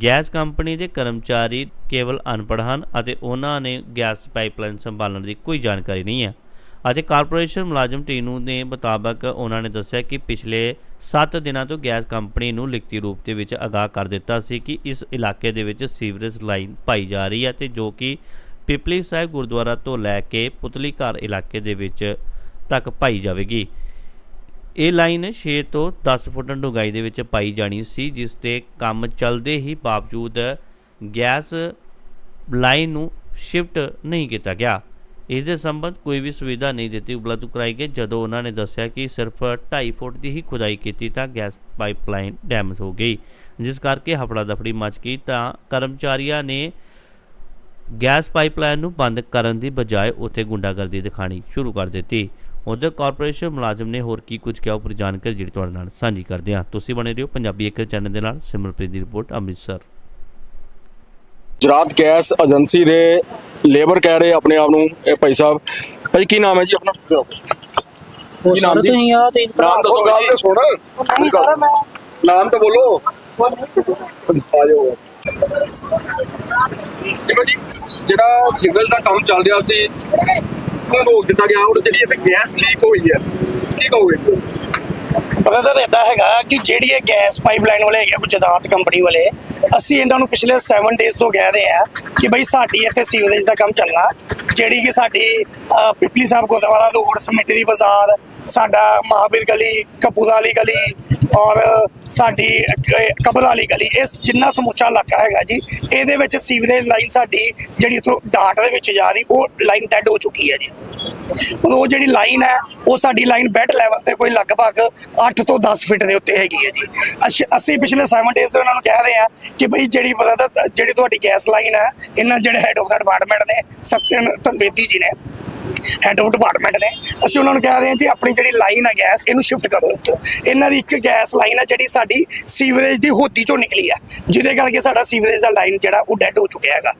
ਗੈਸ ਕੰਪਨੀ ਦੇ ਕਰਮਚਾਰੀ ਕੇਵਲ ਅਨਪੜ੍ਹ ਹਨ ਅਤੇ ਉਹਨਾਂ ਨੇ ਗੈਸ ਪਾਈਪਲਾਈਨ ਸੰਭਾਲਣ ਦੀ ਕੋਈ ਜਾਣਕਾਰੀ ਨਹੀਂ ਹੈ। ਅਤੇ ਕਾਰਪੋਰੇਸ਼ਨ ਮੁਲਾਜ਼ਮ ਟੀਨੂ ਦੇ ਮੁਤਾਬਕ ਉਹਨਾਂ ਨੇ ਦੱਸਿਆ ਕਿ ਪਿਛਲੇ 7 ਦਿਨਾਂ ਤੋਂ ਗੈਸ ਕੰਪਨੀ ਨੂੰ ਲਿਖਤੀ ਰੂਪ ਦੇ ਵਿੱਚ ਅਗਾਹ ਕਰ ਦਿੱਤਾ ਸੀ ਕਿ ਇਸ ਇਲਾਕੇ ਦੇ ਵਿੱਚ ਸੀਵਰੇਜ ਲਾਈਨ ਪਾਈ ਜਾ ਰਹੀ ਹੈ ਤੇ ਜੋ ਕਿ ਪਿਪਲੀ ਸਾਹਿਬ ਗੁਰਦੁਆਰਾ ਤੋਂ ਲੈ ਕੇ ਪੁਤਲੀ ਘਰ ਇਲਾਕੇ ਦੇ ਵਿੱਚ ਤੱਕ ਪਾਈ ਜਾਵੇਗੀ। ਇਹ ਲਾਈਨ 6 ਤੋਂ 10 ਫੁੱਟ ਡੂੰਘਾਈ ਦੇ ਵਿੱਚ ਪਾਈ ਜਾਣੀ ਸੀ, ਜਿਸ ਤੇ ਕੰਮ ਚੱਲਦੇ ਹੀ ਬਾਵਜੂਦ ਗੈਸ ਲਾਈਨ ਨੂੰ ਸ਼ਿਫਟ ਨਹੀਂ ਕੀਤਾ ਗਿਆ। ਇਸ ਦੇ ਸੰਬੰਧ ਕੋਈ ਵੀ ਸੁਵਿਧਾ ਨਹੀਂ ਦਿੱਤੀ, ਉਪਲਬਧ ਕਰਾਈ ਗਈ। ਜਦੋਂ ਉਹਨਾਂ ਨੇ ਦੱਸਿਆ ਕਿ ਸਿਰਫ 2.5 ਫੁੱਟ ਦੀ ਹੀ ਖੁਦਾਈ ਕੀਤੀ, ਤਾਂ ਗੈਸ ਪਾਈਪਲਾਈਨ ਡੈਮੇਜ ਹੋ ਗਈ। ਜਿਸ ਕਰਕੇ ਹਫੜਾ ਦਫੜੀ ਮਚ ਗਈ, ਤਾਂ ਕਰਮਚਾਰੀਆਂ ਨੇ ਗੈਸ ਪਾਈਪਲਾਈਨ ਨੂੰ ਬੰਦ ਕਰਨ ਦੀ ਬਜਾਏ ਉੱਥੇ ਗੁੰਡਾਗਰਦੀ ਦਿਖਾਣੀ ਸ਼ੁਰੂ ਕਰ ਦਿੱਤੀ। ਉਧਰ ਕਾਰਪੋਰੇਸ਼ਨ ਮੁਲਾਜ਼ਮ ਨੇ ਹੋਰ ਕੀ ਕੁਝ ਕਿਹਾ ਉਪਰ ਜਾਣਕਾਰੀ ਜਿਹੜੀ ਤੁਹਾਡੇ ਨਾਲ ਸਾਂਝੀ ਕਰਦੇ ਹਾਂ। ਤੁਸੀਂ ਬਣੇ ਰਹੋ ਪੰਜਾਬੀ ਇੱਕ ਚੈਨਲ ਦੇ ਨਾਲ ਸਿਮਰਪ੍ਰੀਤ ਦੀ report Amritsar. Gujarat gas agency ਦੇ ਲੇਬਰ ਕਹਿ ਰਹੇ ਆਪਣੇ ਆਪ ਨੂੰ ਇਹ ਭਾਈ ਸਾਹਿਬ। ਭਾਈ ਕੀ ਨਾਮ ਹੈ ਜੀ ਆਪਣਾ? ਕੀ ਨਾਮ ਜੀ? ਤੁਸੀਂ ਆ ਤੇ ਨਾਮ ਦੱਸੋ ਗੱਲ ਤੇ ਸੁਣ ਨਹੀਂ ਸਰ ਮੈਂ ਨਾਮ ਤਾਂ ਬੋਲੋ। ਜਿਹੜਾ ਸਿਵਲ ਦਾ ਕੰਮ ਚੱਲ ਰਿਹਾ ਸੀ ਉਹ ਰੋਕ ਦਿੱਤਾ ਗਿਆ? ਹੁਣ ਜਿਹੜੀ ਇੱਥੇ ਗੈਸ ਲੀਕ ਹੋਈ ਹੈ, ਕੀ ਕਹੋਗੇ? ਪਤਾ ਇਦਾਂ ਹੈਗਾ ਕਿ ਜਿਹੜੀ ਇਹ ਗੈਸ ਪਾਈਪਲਾਈਨ ਵਾਲੇ ਹੈਗੇ ਗੁਜਰਾਤ ਕੰਪਨੀ ਵਾਲੇ, ਅਸੀਂ ਇਹਨਾਂ ਨੂੰ ਪਿਛਲੇ 7 ਡੇਜ਼ ਤੋਂ ਕਹਿ ਰਹੇ ਆ ਕਿ ਬਈ ਸਾਡੀ ਇੱਥੇ ਸੀਵਰੇਜ ਦਾ ਕੰਮ ਚੱਲਣਾ। ਜਿਹੜੀ ਕਿ ਸਾਡੀ ਪਿਪਲੀ ਸਾਹਿਬ ਗੁਰਦੁਆਰਾ, ਰੋਡ ਸਮਿਤੀ ਦੀ ਬਾਜ਼ਾਰ, ਸਾਡਾ ਮਹਾਵੀਰ ਗਲੀ ਕਪੂਰਾ ਵਾਲੀ ਗਲੀ ਔਰ ਸਾਡੀ ਅਹ, ਕਬਰ ਵਾਲੀ ਗਲੀ ਇਸ ਜਿੰਨਾ ਸਮੁੱਚਾ ਇਲਾਕਾ ਹੈਗਾ ਜੀ ਇਹਦੇ ਵਿੱਚ ਸੀਵਰੇਜ ਲਾਈਨ ਸਾਡੀ ਜਿਹੜੀ ਤੋਂ ਡਾਟ ਦੇ ਵਿੱਚ ਜਾ ਰਹੀ ਉਹ ਲਾਈਨ ਡੈਡ ਹੋ ਚੁੱਕੀ ਹੈ ਜੀ। ਉਹ ਜਿਹੜੀ ਲਾਈਨ ਹੈ ਉਹ ਸਾਡੀ ਲਾਈਨ ਬੈੱਡ ਲੈਵਲ ਤੇ ਕੋਈ ਲਗਭਗ 8 ਤੋਂ 10 ਫਿਟ ਦੇ ਉੱਤੇ ਹੈਗੀ ਹੈ ਜੀ। ਅਸ਼- ਅਸੀਂ ਪਿਛਲੇ 7 ਡੇਜ਼ ਤੋਂ ਉਹਨਾਂ ਨੂੰ ਕਹਿ ਰਹੇ ਆ ਕਿ ਭਈ ਜਿਹੜੀ ਪਤਾ ਜਿਹੜੀ ਤੁਹਾਡੀ ਗੈਸ ਲਾਈਨ ਹੈ ਇਹਨਾਂ ਜਿਹੜੇ ਹੈਡ ਆਫ ਦਾ ਡਿਪਾਰਟਮੈਂਟ ਨੇ ਸਤਿਨ ਤਨਵੇਦੀ ਜੀ ਨੇ ਹੈਡ ਆਫ ਡਿਪਾਰਟਮੈਂਟ ਨੇ, ਅਸੀਂ ਉਹਨਾਂ ਨੂੰ ਕਹਿ ਰਹੇ ਹਾਂ ਜੀ, ਆਪਣੀ ਜਿਹੜੀ ਲਾਈਨ ਹੈ ਗੈਸ ਇਹਨੂੰ ਸ਼ਿਫਟ ਕਰੋ ਇੱਥੋਂ। ਇਹਨਾਂ ਦੀ ਇੱਕ ਗੈਸ ਲਾਈਨ ਹੈ ਜਿਹੜੀ ਸਾਡੀ ਸੀਵਰੇਜ ਦੀ ਹੋਦੀ ਚੋਂ ਨਿਕਲੀ ਹੈ ਜਿਹਦੇ ਕਰਕੇ ਸਾਡਾ ਸੀਵਰੇਜ ਦਾ ਲਾਈਨ ਜਿਹੜਾ ਉਹ ਡੈਡ ਹੋ ਚੁੱਕਿਆ ਹੈਗਾ।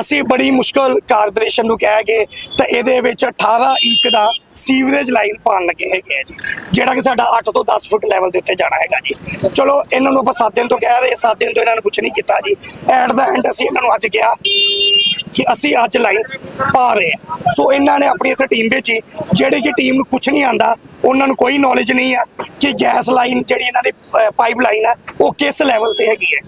ਅਸੀਂ ਬੜੀ ਮੁਸ਼ਕਲ ਕਾਰਪੋਰੇਸ਼ਨ ਨੂੰ ਕਹਿ ਕੇ ਤਾਂ ਇਹਦੇ ਵਿੱਚ 18 ਇੰਚ ਦਾ ਸੀਵਰੇਜ ਲਾਈਨ ਪਾਉਣ ਲੱਗੇ ਹੈਗੇ ਆ ਜੀ, ਜਿਹੜਾ ਕਿ ਸਾਡਾ 8 ਤੋਂ 10 ਫੁੱਟ ਲੈਵਲ ਦੇ ਉੱਤੇ ਜਾਣਾ ਹੈਗਾ ਜੀ। ਚਲੋ, ਇਹਨਾਂ ਨੂੰ ਆਪਾਂ 7 ਦਿਨ ਤੋਂ ਕਹਿ ਰਹੇ 7 ਦਿਨ ਤੋਂ ਇਹਨਾਂ ਨੇ ਕੁਝ ਨਹੀਂ ਕੀਤਾ ਜੀ। ਐਟ ਦਾ ਐਂਡ ਅਸੀਂ ਇਹਨਾਂ ਨੂੰ ਅੱਜ ਕਿਹਾ ਕਿ ਅਸੀਂ ਅੱਜ ਲਾਈਨ ਪਾ ਰਹੇ ਹਾਂ। ਸੋ ਇਹਨਾਂ ਨੇ ਆਪਣੀ ਇੱਥੇ ਟੀਮ ਭੇਜੀ। ਜਿਹੜੀ ਕਿ ਟੀਮ ਨੂੰ ਕੁਝ ਨਹੀਂ ਆਂਦਾ, ਉਹਨਾਂ ਨੂੰ ਕੋਈ ਨੌਲੇਜ ਨਹੀਂ ਆ ਕਿ ਗੈਸ ਲਾਈਨ ਜਿਹੜੀ ਇਹਨਾਂ ਦੀ ਪਾਈਪ ਲਾਈਨ ਹੈ ਉਹ ਕਿਸ ਲੈਵਲ ਤੇ ਹੈਗੀ ਹੈ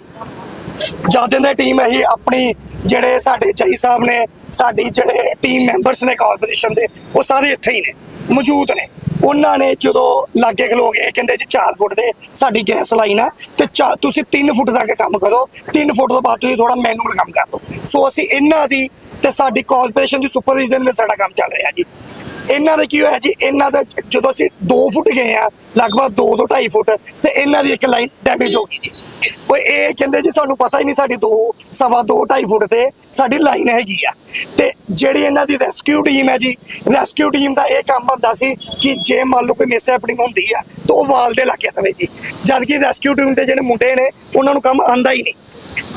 ਜੀ ਜਦ ਦੇ ਟੀਮ ਇਹ ਆਪਣੀ ਜਿਹੜੇ ਸਾਡੇ ਜਈ ਸਾਹਿਬ ਨੇ, ਸਾਡੀ ਜਿਹੜੇ ਟੀਮ ਮੈਂਬਰਸ ਨੇ ਕਾਰਪੋਰੇਸ਼ਨ ਦੇ, ਉਹ ਸਾਰੇ ਇੱਥੇ ਹੀ ਨੇ, ਮੌਜੂਦ ਨੇ। ਉਹਨਾਂ ਨੇ ਜਦੋਂ ਲਾਗੇ ਖਲੋ ਗਏ, ਕਹਿੰਦੇ ਜੀ 4 ਫੁੱਟ ਦੇ, ਸਾਡੀ ਗੈਸ ਲਾਈਨ ਆ, ਤੇ ਚਾ- ਤੁਸੀਂ 3 ਫੁੱਟ ਤੱਕ ਕੰਮ ਕਰੋ 3 ਫੁੱਟ ਤੋਂ ਬਾਅਦ ਤੁਸੀਂ ਥੋੜਾ ਮੈਨੂਅਲ ਕੰਮ ਕਰ ਲਓ ਸੋ ਅਸੀਂ ਇਹਨਾਂ ਦੀ ਤੇ ਸਾਡੀ ਕਾਰਪੋਰੇਸ਼ਨ ਦੀ ਸੁਪਰਵਿਜ਼ਨ ਵਿੱਚ ਸਾਡਾ ਕੰਮ ਚੱਲ ਰਿਹਾ ਜੀ। ਇਹਨਾਂ ਦਾ ਕੀ ਹੋਇਆ ਜੀ? ਇਹਨਾਂ ਦਾ ਜਦੋਂ ਅਸੀਂ 2 ਫੁੱਟ ਗਏ ਆ ਲਗਭਗ 2 ਤੋਂ 2.5 ਫੁੱਟ, ਤੇ ਇਹਨਾਂ ਦੀ ਇੱਕ ਲਾਈਨ ਡੈਮੇਜ ਹੋ ਗਈ ਜੀ। ਉਹ ਇਹ ਕਹਿੰਦੇ ਜੀ ਸਾਨੂੰ ਪਤਾ ਹੀ ਨਹੀਂ ਸਾਡੀ 2 ਸਵਾ 2 2.5 ਫੁੱਟ ਤੇ ਸਾਡੀ ਲਾਈਨ ਹੈਗੀ ਆ। ਤੇ ਜਿਹੜੀ ਇਹਨਾਂ ਦੀ ਰੈਸਕਿਊ ਟੀਮ ਹੈ ਜੀ ਰੈਸਕਿਊ ਟੀਮ ਦਾ ਇਹ ਕੰਮ ਹੁੰਦਾ ਸੀ ਕਿ ਜੇ ਮੰਨ ਲਓ ਕੋਈ ਮਿਸ ਹੈਪਨਿੰਗ ਹੁੰਦੀ ਆ, ਤਾਂ ਉਹ ਵਾਲ ਦੇ ਲੱਗੇ ਤਵੇ ਜੀ। ਜਦ ਕਿ ਰੈਸਕਿਊ ਟੀਮ ਦੇ ਜਿਹੜੇ ਮੁੰਡੇ ਨੇ, ਉਹਨਾਂ ਨੂੰ ਕੰਮ ਆਂਦਾ ਹੀ ਨਹੀਂ।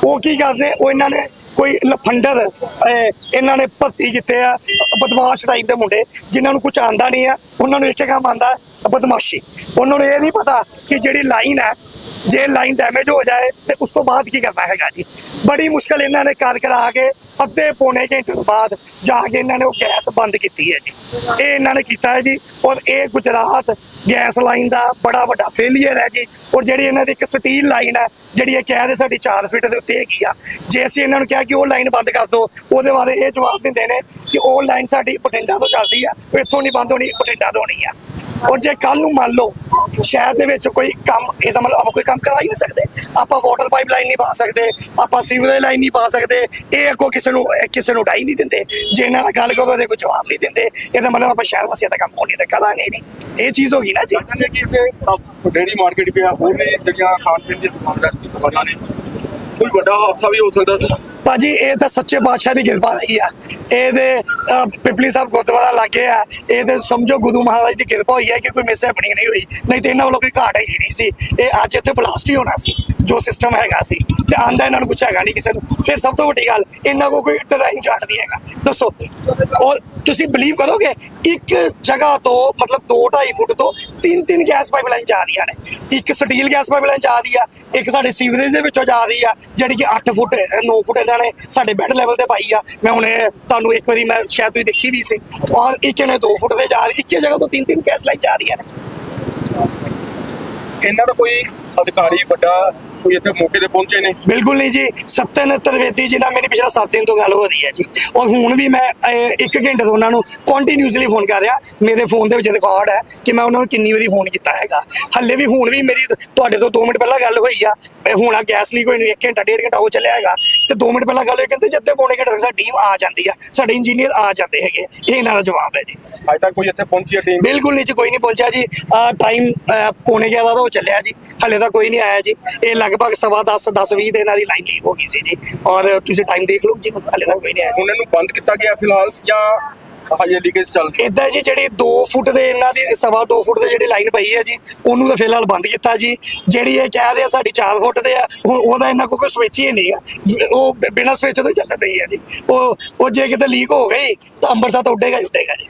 ਉਹ ਕੀ ਕਰਦੇ, ਉਹ ਇਹਨਾਂ ਨੇ ਕੋਈ ਲਫੰਡਰ ਇਹਨਾਂ ਨੇ ਭਰਤੀ ਕੀਤੇ ਆ, ਬਦਮਾਸ਼ ਟਾਈਪ ਦੇ ਮੁੰਡੇ, ਜਿਨ੍ਹਾਂ ਨੂੰ ਕੁਝ ਆਂਦਾ ਨਹੀਂ ਆ, ਉਹਨਾਂ ਨੂੰ ਇੱਕ ਕੰਮ ਆਂਦਾ, ਬਦਮਾਸ਼ੀ। ਉਹਨਾਂ ਨੂੰ ਇਹ ਨਹੀਂ ਪਤਾ ਕਿ ਜਿਹੜੀ ਲਾਈਨ ਹੈ ਜੇ ਲਾਈਨ ਡੈਮੇਜ ਹੋ ਜਾਏ ਤੇ ਉਸ ਤੋਂ ਬਾਅਦ ਕੀ ਕਰਨਾ ਹੈਗਾ ਜੀ? ਬੜੀ ਮੁਸ਼ਕਲ ਇਹਨਾਂ ਨੇ ਕਰ ਕਰਾ ਕੇ ਅੱਧੇ ਪੌਣੇ ਘੰਟੇ ਤੋਂ ਬਾਅਦ ਜਾ ਕੇ ਇਹਨਾਂ ਨੇ ਉਹ ਗੈਸ ਬੰਦ ਕੀਤੀ ਹੈ ਜੀ। ਇਹ ਇਹਨਾਂ ਨੇ ਕੀਤਾ ਹੈ ਜੀ ਔਰ ਇਹ ਗੁਜਰਾਤ ਗੈਸ ਲਾਈਨ ਦਾ ਬੜਾ ਵੱਡਾ ਫੇਲਿਅਰ ਹੈ ਜੀ। ਔਰ ਜਿਹੜੀ ਇਹਨਾਂ ਦੀ ਇੱਕ ਸਟੀਲ ਲਾਈਨ ਹੈ, ਜਿਹੜੀ ਇਹ ਕਹਿ ਦੇ ਸਾਡੀ 4 ਫੀਟ ਦੇ ਉੱਤੇ ਹੈਗੀ ਆ, ਜੇ ਅਸੀਂ ਇਹਨਾਂ ਨੂੰ ਕਿਹਾ ਕਿ ਉਹ ਲਾਈਨ ਬੰਦ ਕਰ ਦਿਓ, ਉਹਦੇ ਬਾਰੇ ਇਹ ਜਵਾਬ ਦਿੰਦੇ ਨੇ ਕਿ ਉਹ ਲਾਈਨ ਸਾਡੀ ਬਠਿੰਡਾ ਤੋਂ ਚੱਲਦੀ ਆ ਇੱਥੋਂ ਨਹੀਂ ਬੰਦ ਹੋਣੀ, ਬਠਿੰਡਾ ਤੋਂ ਹੋਣੀ ਆ। ਔਰ ਜੇ ਕੱਲ ਨੂੰ ਮੰਨ ਲਓ ਸ਼ਹਿਰ ਦੇ ਵਿੱਚ ਕੋਈ ਕੰਮ, ਇਹਦਾ ਮਤਲਬ ਆਪਾਂ ਕੋਈ ਕੰਮ ਕਰਾ ਹੀ ਨਹੀਂ ਸਕਦੇ। ਆਪਾਂ ਵਾਟਰ ਪਾਈਪ ਨਹੀਂ ਪਾ ਸਕਦੇ, ਆਪਾਂ ਸੀਵਰੇਜ ਲਾਈਨ ਨਹੀਂ ਪਾ ਸਕਦੇ, ਇਹ ਅੱਗੋਂ ਕਿਸੇ ਨੂੰ, ਇਹ ਕਿਸੇ ਨੂੰ ਡਾਈ ਨਹੀਂ ਦਿੰਦੇ। ਜੇ ਇਹਨਾਂ ਨਾਲ ਗੱਲ ਕਰੋ ਤੇ ਕੋਈ ਜਵਾਬ ਨਹੀਂ ਦਿੰਦੇ। ਇਹਦਾ ਮਤਲਬ ਆਪਾਂ ਸ਼ਹਿਰ ਵਾਸੀਆਂ ਦਾ ਕੰਮ ਹੋਣੀ ਤੇ ਕਰਾਂਗੇ ਨਹੀਂ। ਇਹ ਚੀਜ਼ ਹੋ ਗਈ ਨਾ ਜੀ। ਡੇਰੀ ਮਾਰਕੀਟ ਪਿਆ ਹੋਰ ਵੀ ਜਿਹੜੀਆਂ ਖਾਣ ਪੀਣ ਦੀਆਂ ਦੁਕਾਨਾਂ ਨੇ ਕੋਈ ਵੱਡਾ ਹਾਦਸਾ ਵੀ ਹੋ ਸਕਦਾ ਸੀ? ਭਾਜੀ, ਇਹ ਤਾਂ ਸੱਚੇ ਪਾਤਸ਼ਾਹ ਦੀ ਕਿਰਪਾ ਰਹੀ ਆ। ਇਹਦੇ ਪਿਪਲੀ ਸਾਹਿਬ ਗੁਰਦੁਆਰਾ ਲਾਗੇ ਆ। ਇਹਦੇ ਸਮਝੋ ਗੁਰੂ ਮਹਾਰਾਜ ਦੀ ਕਿਰਪਾ ਹੋਈ ਹੈ ਕਿ ਕੋਈ ਮਿਸ ਹੈਪਨਿੰਗ ਨਹੀਂ ਹੋਈ। ਨਹੀਂ ਤੇ ਇਹਨਾਂ ਵੱਲੋਂ ਕੋਈ ਘਾਟ ਹੀ ਨਹੀਂ ਸੀ। ਇਹ ਅੱਜ ਇੱਥੇ ਬਲਾਸਟ ਹੀ ਹੋਣਾ ਸੀ, ਜੋ ਸਿਸਟਮ ਹੈਗਾ ਸੀ। ਤੇ ਆਂਦਾ ਇਹਨਾਂ ਨੂੰ ਕੁਛ ਹੈਗਾ ਨਹੀਂ ਕਿਸੇ ਨੂੰ। ਫਿਰ ਸਭ ਤੋਂ ਵੱਡੀ ਗੱਲ, ਇਹਨਾਂ ਕੋਲ ਕੋਈ ਡਿਜ਼ਾਈਨ ਚਾਰਟ ਨਹੀਂ ਹੈਗਾ। ਦੱਸੋ, ਔਰ ਤੁਸੀਂ ਬਲੀਵ ਕਰੋਗੇ, ਇੱਕ ਜਗ੍ਹਾ ਤੋਂ ਮਤਲਬ 2.5 ਫੁੱਟ ਤੋਂ ਤਿੰਨ ਤਿੰਨ ਗੈਸ ਪਾਈਪਲਾਈਨ ਜਾ ਰਹੀਆਂ ਨੇ। ਇੱਕ ਸਟੀਲ ਗੈਸ ਪਾਈਪਲਾਈਨ ਜਾ ਰਹੀ ਆ, ਇੱਕ ਸਾਡੇ ਸੀਵਰੇਜ ਦੇ ਵਿੱਚੋਂ ਜਾ ਰਹੀ ਆ, ਜਿਹੜੀ ਕਿ 8 ਫੁੱਟ 9 ਫੁੱਟ ਇਹਨਾਂ ਨੇ ਸਾਡੇ ਬੈੱਡ ਲੈਵਲ ਤੇ ਪਾਈ ਆ। ਮੈਂ ਹੁਣ ਤੁਹਾਨੂੰ ਇੱਕ ਵਾਰੀ ਮੈਂ ਸ਼ਾਇਦ ਤੁਸੀਂ ਦੇਖੀ ਵੀ ਸੀ। ਔਰ ਇੱਕ ਨੇ 2 ਫੁੱਟ ਤੇ ਜਾ ਰਹੀ, ਇੱਕੇ ਜਗ੍ਹਾ ਤੋਂ ਤਿੰਨ ਤਿੰਨ ਗੈਸ ਲਾਈਨ ਜਾ ਰਹੀਆਂ ਨੇ। ਇਹਨਾਂ ਦਾ ਕੋਈ ਅਧਿਕਾਰੀ ਵੱਡਾ ਕੋਈ ਇੱਥੇ ਮੌਕੇ ਤੇ ਪਹੁੰਚੇ ਨੇ? ਬਿਲਕੁਲ ਨਹੀਂ ਜੀ। ਸਤਨ ਤ੍ਰਿਵੇਦੀ ਜੀ ਨਾਲ ਮੇਰੀ ਪਿਛਲਾ 7 ਦਿਨ ਤੋਂ ਗੱਲ ਹੋ ਰਹੀ ਹੈ ਜੀ। ਔਰ ਹੁਣ ਵੀ ਮੈਂ ਅਹ, ਇੱਕ ਘੰਟੇ ਤੋਂ ਉਹਨਾਂ ਨੂੰ ਕੰਟੀਨਿਊਸਲੀ ਫੋਨ ਕਰ ਰਿਹਾ। ਮੇਰੇ ਫੋਨ ਦੇ ਵਿੱਚ ਰਿਕਾਰਡ ਹੈ ਕਿ ਮੈਂ ਉਹਨਾਂ ਨੂੰ ਕਿੰਨੀ ਵਾਰੀ ਫੋਨ ਕੀਤਾ ਹੈਗਾ। ਹੱਲੇ ਵੀ ਹੁਣ ਵੀ ਮੇਰੀ ਤੁਹਾਡੇ ਤੋਂ 2 ਮਿੰਟ ਪਹਿਲਾਂ ਗੱਲ ਹੋਈ ਆ। ਹੁਣ ਆ ਗੈਸ ਲੀਕ ਹੋਈ ਨੂੰ 1 ਘੰਟਾ 1.5 ਘੰਟਾ ਹੋ ਚੱਲਿਆ ਹੈਗਾ। ਤੇ 2 ਮਿੰਟ ਪਹਿਲਾਂ ਗੱਲ ਹੋਈ ਕਹਿੰਦੇ ਜਦ ਪੌਣੇ ਘੰਟੇ ਤੱਕ ਸਾਡੀ ਟੀਮ ਆ ਜਾਂਦੀ ਆ। ਸਾਡੇ ਇੰਜੀਨੀਅਰ ਆ ਜਾਂਦੇ ਹੈਗੇ। ਇਹ ਇਹਨਾਂ ਦਾ ਜਵਾਬ ਹੈ ਜੀ। ਅੱਜ ਤੱਕ ਕੋਈ ਇੱਥੇ ਪਹੁੰਚੀ ਹੈ ਟੀਮ ਬਿਲਕੁਲ ਨਹੀਂ ਜੀ ਕੋਈ ਨਹੀਂ ਪਹੁੰਚਿਆ ਜੀ। ਟਾਈਮ ਪੌਣੇ 11 ਦਾ ਹੋ ਚੱਲਿਆ ਜੀ। ਹਲੇ ਤਾਂ ਕੋਈ ਨਹੀਂ ਆਇਆ ਜੀ। ਇਹ ਲਗਭਗ ਸਵਾ 10 10 20 ਦੇ ਇਹਨਾਂ ਦੀ ਲਾਈਨ ਲੀਕ ਹੋ ਗਈ ਸੀ ਜੀ। ਔਰ ਤੁਸੀਂ ਟਾਈਮ ਦੇਖ ਲਓ ਜੀ ਹਲੇ ਤਾਂ ਕੋਈ ਨਹੀਂ ਆਇਆ। ਹੁਣ ਇਹਨੂੰ ਬੰਦ ਕੀਤਾ ਗਿਆ ਫਿਲਹਾਲ ਜਾਂ ਹਜੇ ਲੀਕੇਜ ਚੱਲ ਰਹੀ ਇਦਾਂ ਜੀ ਜਿਹੜੀ 2 ਫੁੱਟ ਦੇ ਇਹਨਾਂ ਦੀ ਸਵਾ 2 ਫੁੱਟ ਦੇ ਜਿਹੜੀ ਲਾਈਨ ਪਈ ਹੈ ਜੀ ਉਹਨੂੰ ਤਾਂ ਫਿਲਹਾਲ ਬੰਦ ਕੀਤਾ ਜੀ। ਜਿਹੜੀ ਇਹ ਕਹਿ ਰਹੇ ਆ ਸਾਡੀ 4 ਫੁੱਟ ਦੇ ਆ ਹੁਣ ਉਹਦਾ ਇਹਨਾਂ ਕੋਲ ਕੋਈ ਸਵਿਚ ਹੀ ਨਹੀਂਗਾ ਉਹ ਬਿਨਾਂ ਸਵਿਚ ਤੋਂ ਹੀ ਚੱਲ ਰਹੀ ਹੈ ਜੀ। ਉਹ ਉਹ ਜੇ ਕਿਤੇ ਲੀਕ ਹੋ ਗਈ ਤਾਂ ਅੰਮ੍ਰਿਤਸਰ ਤੋਂ ਉੱਡੇਗਾ ਉੱਡੇਗਾ ਜੀ।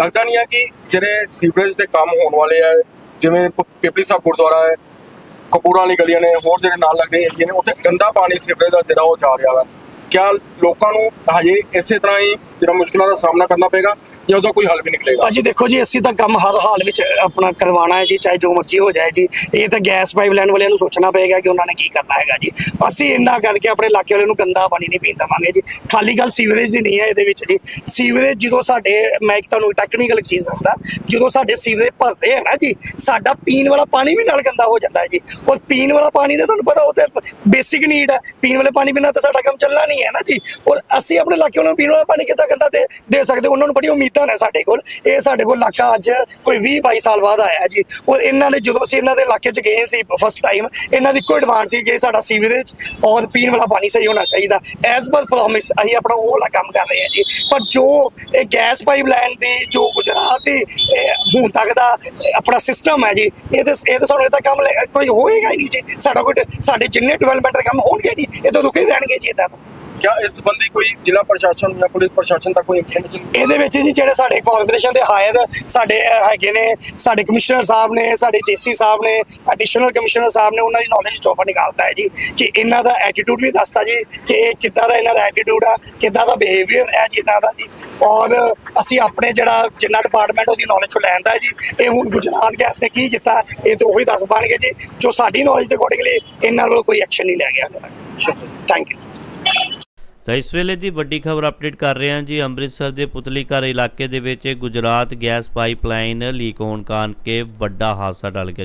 ਲੱਗਦਾ ਨਹੀਂ ਹੈ ਕਿ ਜਿਹੜੇ ਸੀਵਰੇਜ ਦੇ ਕੰਮ ਹੋਣ ਵਾਲੇ ਆ ਜਿਵੇਂ ਪਿਪਲੀ ਸਾਹਿਬ ਗੁਰਦੁਆਰਾ ਹੈ ਕਪੂਰਾਂ ਵਾਲੀ ਗਲੀਆਂ ਨੇ, ਹੋਰ ਜਿਹੜੇ ਨਾਲ ਲੱਗਦੇ ਏਰੀਏ ਨੇ, ਉੱਥੇ ਗੰਦਾ ਪਾਣੀ ਸੀਵਰੇਜ ਦਾ ਜਿਹੜਾ ਉਹ ਜਾ ਰਿਹਾ ਵਾ। ਕਿਆ ਲੋਕਾਂ ਨੂੰ ਹਜੇ ਇਸੇ ਤਰ੍ਹਾਂ ਹੀ ਜਿਹੜਾ ਮੁਸ਼ਕਲਾਂ ਦਾ ਸਾਹਮਣਾ ਕਰਨਾ ਪਏਗਾ? ਜਾਂ ਉਹਦਾ ਕੋਈ ਹੱਲ ਵੀ ਨਿਕਲੇਗਾ। ਭਾਜੀ ਦੇਖੋ ਜੀ, ਅਸੀਂ ਤਾਂ ਕੰਮ ਹਰ ਹਾਲ ਵਿੱਚ ਆਪਣਾ ਕਰਵਾਉਣਾ ਹੈ ਜੀ, ਚਾਹੇ ਜੋ ਮਰਜ਼ੀ ਹੋ ਜਾਏ ਜੀ। ਇਹ ਤਾਂ ਗੈਸ ਪਾਈਪਲਾਈਨ ਵਾਲਿਆਂ ਨੂੰ ਸੋਚਣਾ ਪਏਗਾ ਕਿ ਉਹਨਾਂ ਨੇ ਕੀ ਕਰਨਾ ਹੈਗਾ ਜੀ। ਅਸੀਂ ਇੰਨਾ ਕਰਕੇ ਆਪਣੇ ਇਲਾਕੇ ਵਾਲਿਆਂ ਨੂੰ ਗੰਦਾ ਪਾਣੀ ਨਹੀਂ ਪੀਣ ਦੇਵਾਂਗੇ ਜੀ। ਖਾਲੀ ਗੱਲ ਸੀਵਰੇਜ ਦੀ ਨਹੀਂ ਹੈ ਇਹਦੇ ਵਿੱਚ ਜੀ। ਸੀਵਰੇਜ ਜਦੋਂ ਸਾਡੇ, ਮੈਂ ਇੱਕ ਤੁਹਾਨੂੰ ਟੈਕਨੀਕਲ ਚੀਜ਼ ਦੱਸਦਾ, ਜਦੋਂ ਸਾਡੇ ਸੀਵਰੇਜ ਭਰਦੇ ਹੈ ਨਾ ਜੀ, ਸਾਡਾ ਪੀਣ ਵਾਲਾ ਪਾਣੀ ਵੀ ਨਾਲ ਗੰਦਾ ਹੋ ਜਾਂਦਾ ਹੈ ਜੀ। ਔਰ ਪੀਣ ਵਾਲਾ ਪਾਣੀ ਦਾ ਤੁਹਾਨੂੰ ਪਤਾ, ਉਹ ਤੇ ਬੇਸਿਕ ਨੀਡ ਹੈ। ਪੀਣ ਵਾਲੇ ਪਾਣੀ ਬਿਨਾਂ ਤਾਂ ਸਾਡਾ ਕੰਮ ਚੱਲਣਾ ਨਹੀਂ ਹੈ ਨਾ ਜੀ। ਔਰ ਅਸੀਂ ਆਪਣੇ ਇਲਾਕੇ ਵਾਲਿਆਂ ਨੂੰ ਪੀਣ ਵਾਲਾ ਪਾਣੀ ਕਿੱਦਾਂ ਗੰਦਾ ਦੇ ਸਕਦੇ? ਉਹਨਾਂ ਨੂੰ ਬੜੀ ਉਮੀਦ ਹੈ ਸਾਡੇ ਕੋਲ, ਇਹ ਸਾਡੇ ਕੋਲ ਇਲਾਕਾ ਅੱਜ ਕੋਈ 20 22 ਸਾਲ ਬਾਅਦ ਆਇਆ ਜੀ। ਔਰ ਇਹਨਾਂ ਨੇ ਜਦੋਂ ਅਸੀਂ ਇਹਨਾਂ ਦੇ ਇਲਾਕੇ 'ਚ ਗਏ ਸੀ ਫਸਟ ਟਾਈਮ ਇਹਨਾਂ ਦੀ ਕੋਈ ਐਡਵਾਂਸ ਸੀ ਕਿ ਸਾਡਾ ਸੀਵਰੇਜ ਔਰ ਪੀਣ ਵਾਲਾ ਪਾਣੀ ਸਹੀ ਹੋਣਾ ਚਾਹੀਦਾ। ਐਸ ਪਰ ਪ੍ਰੋਮਿਸ ਅਸੀਂ ਆਪਣਾ ਉਹ ਵਾਲਾ ਕੰਮ ਕਰ ਰਹੇ ਹਾਂ ਜੀ। ਪਰ ਜੋ ਇਹ ਗੈਸ ਪਾਈਪਲਾਈਨ ਦੀ, ਜੋ ਗੁਜਰਾਤ ਦੀ ਹੁਣ ਤੱਕ ਦਾ ਆਪਣਾ ਸਿਸਟਮ ਹੈ ਜੀ, ਇਹ ਤੇ, ਇਹ ਤਾਂ ਸਾਨੂੰ ਇਹਦਾ ਕੰਮ ਲੈ- ਕੋਈ ਹੋਏਗਾ ਹੀ ਨਹੀਂ ਜੀ। ਸਾਡਾ ਕੋਈ, ਸਾਡੇ ਜਿੰਨੇ ਡਿਵੈਲਪਮੈਂਟ ਦੇ ਕੰਮ ਹੋਣਗੇ ਨਹੀਂ ਇਹ ਤਾਂ ਰੁਕੇ ਰਹਿਣਗੇ ਜੀ ਇਦਾਂ ਤਾਂ। ਕਿਆ ਇਸ ਸੰਬੰਧੀ ਕੋਈ ਜ਼ਿਲ੍ਹਾ ਪ੍ਰਸ਼ਾਸਨ ਜਾਂ ਪੁਲਿਸ ਪ੍ਰਸ਼ਾਸਨ ਤੱਕ ਕੋਈ ਇਨਫੋਰਮੇਸ਼ਨ ਇਹਦੇ ਵਿੱਚ ਜੀ ਜਿਹੜੇ ਸਾਡੇ ਕਾਰਪੋਰੇਸ਼ਨ ਦੇ ਹਾਇਰ ਸਾਡੇ ਹੈਗੇ ਨੇ ਸਾਡੇ ਕਮਿਸ਼ਨਰ ਸਾਹਿਬ ਨੇ ਸਾਡੇ ਜੇਸੀ ਸਾਹਿਬ ਨੇ ਐਡੀਸ਼ਨਲ ਕਮਿਸ਼ਨਰ ਸਾਹਿਬ ਨੇ ਉਹਨਾਂ ਦੀ ਨੌਲੇਜ ਚੋਪਾ ਨਿਕਾਲਤਾ ਹੈ ਜੀ ਕਿ ਇਹਨਾਂ ਦਾ ਐਟੀਟਿਊਡ ਵੀ ਦੱਸਦਾ ਜੀ ਕਿ ਇਹ ਕਿੱਦਾਂ ਦਾ ਇਹਨਾਂ ਦਾ ਐਟੀਟਿਊਡ ਆ ਕਿੱਦਾਂ ਦਾ ਬਿਹੇਵੀਅਰ ਹੈ ਜੀ ਇਹਨਾਂ ਦਾ ਜੀ। ਔਰ ਅਸੀਂ ਆਪਣੇ ਜਿਹੜਾ ਜਿੰਨਾ ਡਿਪਾਰਟਮੈਂਟ ਉਹਦੀ ਨੌਲੇਜ ਤੋਂ ਲੈਂਦਾ ਜੀ ਇਹ ਹੁਣ ਗੁਜਰਾਤ ਗੈਸ ਨੇ ਕੀ ਕੀਤਾ ਇਹ ਤਾਂ ਉਹੀ ਦੱਸ ਪਾਣਗੇ ਜੀ। ਜੋ ਸਾਡੀ ਨੌਲੇਜ ਦੇ ਅਕੋਰਡਿੰਗਲੀ ਇਹਨਾਂ ਵੱਲੋਂ ਕੋਈ ਐਕਸ਼ਨ ਨਹੀਂ ਲਿਆ ਗਿਆ। ਥੈਂਕ ਯੂ ਤਾਂ ਇਸ ਵੇਲੇ ਦੀ ਵੱਡੀ ਖਬਰ ਅਪਡੇਟ ਕਰ ਰਹੇ ਹਾਂ ਜੀ। ਅੰਮ੍ਰਿਤਸਰ ਦੇ ਪੁਤਲੀ ਘਰ ਇਲਾਕੇ ਦੇ ਵਿੱਚ ਗੁਜਰਾਤ ਗੈਸ ਪਾਈਪਲਾਈਨ ਲੀਕ ਹੋਣ ਕਾਰਨ ਕੇ ਵੱਡਾ ਹਾਦਸਾ ਟਲ ਗਿਆ।